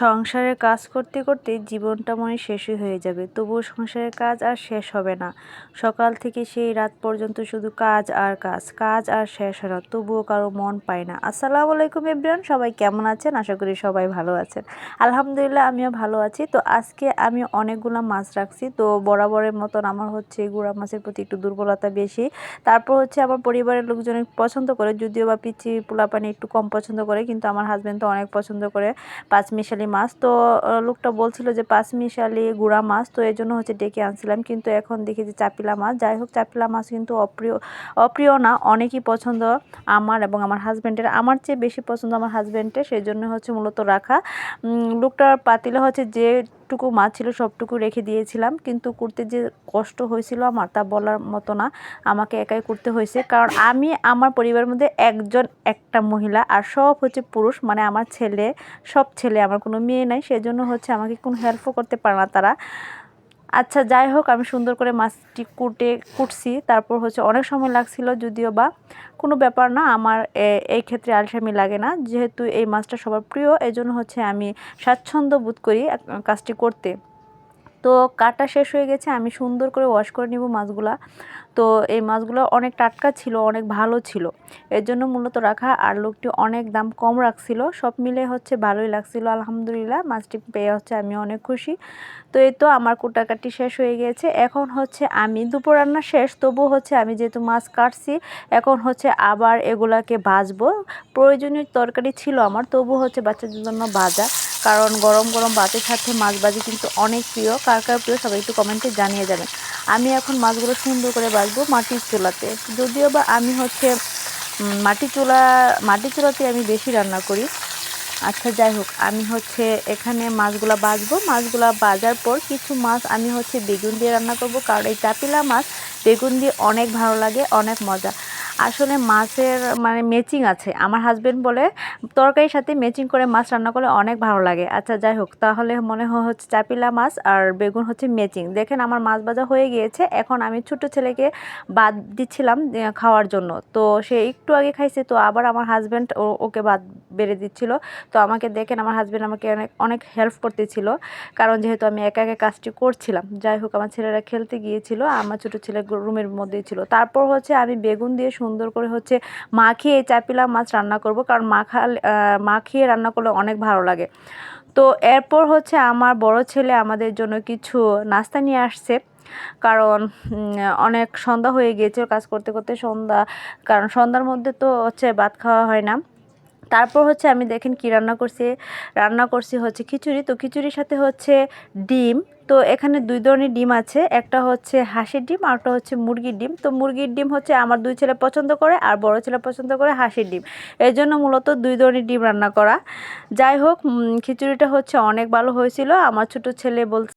সংসারের কাজ করতে করতে জীবনটা মনে শেষই হয়ে যাবে। তবুও সংসারের কাজ আর শেষ হবে না। সকাল থেকে সেই রাত পর্যন্ত শুধু কাজ আর কাজ কাজ আর শেষ হয় না। তবুও কারও মন পায় না। আসসালামু আলাইকুম এভরিওয়ান, সবাই কেমন আছেন? আশা করি সবাই ভালো আছেন। আলহামদুলিল্লাহ, আমিও ভালো আছি। তো আজকে আমি অনেকগুলো মাছ রাখছি। তো বরাবরের মতন আমার হচ্ছে গুঁড়া মাছের প্রতি একটু দুর্বলতা বেশি। তারপর হচ্ছে আমার পরিবারের লোকজন পছন্দ করে, যদিও বা পিচি পোলাপানি একটু কম পছন্দ করে, কিন্তু আমার হাজব্যান্ড তো অনেক পছন্দ করে। পাঁচ মিশালি মাছ। তো লোকটা বলছিল যে পাঁচ মিশালি গুঁড়া মাছ, তো এই জন্য হচ্ছে ডেকে আনছিলাম। কিন্তু এখন দেখি যে চাপিলা মাছ। যাই হোক, চাপিলা মাছ কিন্তু অপ্রিয় অপ্রিয় না, অনেকই পছন্দ আমার এবং আমার হাজব্যান্ডের আমার চেয়ে বেশি পছন্দ আমার হাজব্যান্ডের সেই জন্য হচ্ছে মূলত রাখা। লোকটার পাতিলে হচ্ছে যে টুকু মাছ ছিল সবটুকু রেখে দিয়েছিলাম। কিন্তু করতে যে কষ্ট হয়েছিল আমার, তা বলার মতো না। আমাকে একাই করতে হয়েছে। কারণ আমি, আমার পরিবারের মধ্যে একজন একটা মহিলা, আর সব হচ্ছে পুরুষ। মানে আমার ছেলে, সব ছেলে আমার কোনো মেয়ে নাই, সেজন্য হচ্ছে আমাকে কোনো হেল্পও করতে পারে না তারা। আচ্ছা যাই হোক, আমি সুন্দর করে মাছটি কুটে, কুটছি। তারপর হচ্ছে অনেক সময় লাগছিল যদিও বা কোনো ব্যাপার না, আমার এই ক্ষেত্রে আলসামি লাগে না। যেহেতু এই মাছটা সবার প্রিয় এই জন্য হচ্ছে আমি স্বাচ্ছন্দ্য বোধ করি কাজটি করতে। তো কাটা শেষ হয়ে গেছে, আমি সুন্দর করে ওয়াশ করে নিব মাছগুলা। তো এই মাছগুলো অনেক টাটকা ছিল, অনেক ভালো ছিল। এর জন্য মূলত রাখা আর লোকটি অনেক দাম কম রাখছিল। সব মিলে হচ্ছে ভালোই লাগছিল, আলহামদুলিল্লাহ। মাছটি পেয়ে হচ্ছে আমি অনেক খুশি। তো এই তো আমার কুটাকাটি শেষ হয়ে গিয়েছে। এখন হচ্ছে আমি দুপুর রান্না শেষ, তবু হচ্ছে আমি যেহেতু মাছ কাটছি, এখন হচ্ছে আবার এগুলাকে ভাজবো। প্রয়োজনীয় তরকারি ছিল আমার, তবু হচ্ছে বাচ্চাদের জন্য ভাজা। কারণ গরম গরম ভাতের সাথে মাছ ভাজি কিন্তু অনেক প্রিয়। কার কার প্রিয় সবাই একটু কমেন্টে জানিয়ে যাবেন। আমি এখন মাছগুলো সুন্দর করে বাজবো মাটির চুলাতে। যদিও বা আমি হচ্ছে মাটি চুলা, মাটির চুলাতে আমি বেশি রান্না করি। আচ্ছা যাই হোক, আমি হচ্ছে এখানে মাছগুলা বাজবো মাছগুলা বাজার পর কিছু মাছ আমি হচ্ছে বেগুন দিয়ে রান্না করব। কারণ এই চাপিলা মাছ বেগুন দিয়ে অনেক ভালো লাগে, অনেক মজা। আসলে মাছের মানে ম্যাচিং আছে। আমার হাজব্যান্ড বলে, তরকারির সাথে ম্যাচিং করে মাছ রান্না করলে অনেক ভালো লাগে। আচ্ছা যাই হোক, তাহলে মনে হয় হচ্ছে চাপিলা মাছ আর বেগুন হচ্ছে ম্যাচিং দেখেন, আমার মাছ ভাজা হয়ে গিয়েছে। এখন আমি ছোট ছেলেকে বাদ দিচ্ছিলাম খাওয়ার জন্য। তো সে একটু আগে খাইছে, তো আবার আমার হাজব্যান্ড ওকে বাদ বেড়ে দিচ্ছিল। তো আমাকে দেখেন, আমার হাজব্যান্ড আমাকে অনেক অনেক হেল্প করতেছিল। কারণ যেহেতু আমি একা একা কাজটি করছিলাম, যাই হোক, আমার ছেলেরা খেলতে গিয়েছিল, আমার ছোটো ছেলে রুমের মধ্যেই ছিল। তারপর হচ্ছে আমি বেগুন দিয়ে সুন্দর করে হচ্ছে মাখিয়ে চাপিলা মাছ রান্না করব। কারণ মাখালে মাখিয়ে রান্না করলে অনেক ভালো লাগে। তো এরপর হচ্ছে আমার বড় ছেলে আমাদের জন্য কিছু নাস্তা নিয়ে আসছে। কারণ অনেক সন্ধ্যা হয়ে গিয়েছে কাজ করতে করতে সন্ধ্যা, কারণ সন্ধ্যার মধ্যে তো হচ্ছে ভাত খাওয়া হয় না। তারপর হচ্ছে আমি দেখেন কি রান্না করছি। রান্না করছি হচ্ছে খিচুড়ি। তো খিচুড়ির সাথে হচ্ছে ডিম। তো এখানে দুই ধরনের ডিম আছে। একটা হচ্ছে হাঁসের ডিম আর একটা হচ্ছে মুরগির ডিম। তো মুরগির ডিম হচ্ছে আমার দুই ছেলে পছন্দ করে আর বড় ছেলে পছন্দ করে হাঁসের ডিম। এই জন্য মূলত দুই ধরনের ডিম রান্না করা। যাই হোক খিচুড়িটা হচ্ছে অনেক ভালো হয়েছিল। আমার ছোট ছেলে বল